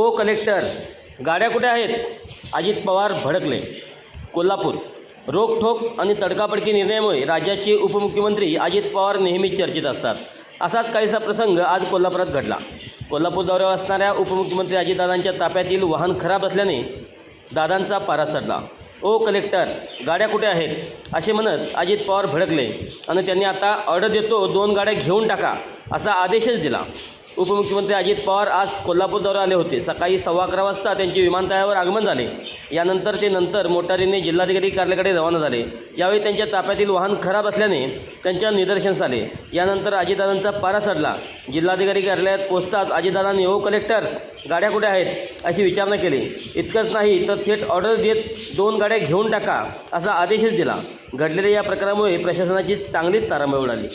हो, ओ कलेक्टर गाड्या कुठे आहेत? अजित पवार भडकले. कोल्हापूर. रोखठोक आणि तडकापडकी निर्णयामुळे राज्याचे उपमुख्यमंत्री अजित पवार नेहमीच चर्चेत असतात. असाच काहीसा प्रसंग आज कोल्हापुरात घडला. कोल्हापूर दौऱ्यावर असणाऱ्या उपमुख्यमंत्री अजितदादांच्या ताफ्यातील वाहन खराब असल्याने दादांचा पारा चढला. ओ कलेक्टर गाड्या कुठे आहेत? असे म्हणत अजित पवार भडकले आणि त्यांनी आता ऑर्डर देतो दोन गाड्या घेऊन टाका असा आदेशच दिला. उपमुख्यमंत्री अजित पवार आज कोल्हापूर दौरा आले होते. सकाळी सव्वा अकरा वाजता त्यांचे विमानतळावर आगमन झाले. यानंतर ते नंतर मोटारीने जिल्हाधिकारी कार्यालयाकडे रवाना झाले. यावेळी त्यांच्या ताफ्यातील वाहन खराब असल्याने त्यांच्या निदर्शनास आले. यानंतर अजितदादांचा पारा चढला. जिल्हाधिकारी कार्यालयात पोहोचताच अजितदादांनी ओ कलेक्टर गाड्या कुठे आहेत? अशी विचारणा केली. इतकंच नाही तर थेट ऑर्डर देत दोन गाड्या घेऊन टाका असा आदेशच दिला. घडलेल्या या प्रकारामुळे प्रशासनाची चांगलीच तारांबळ उडाली.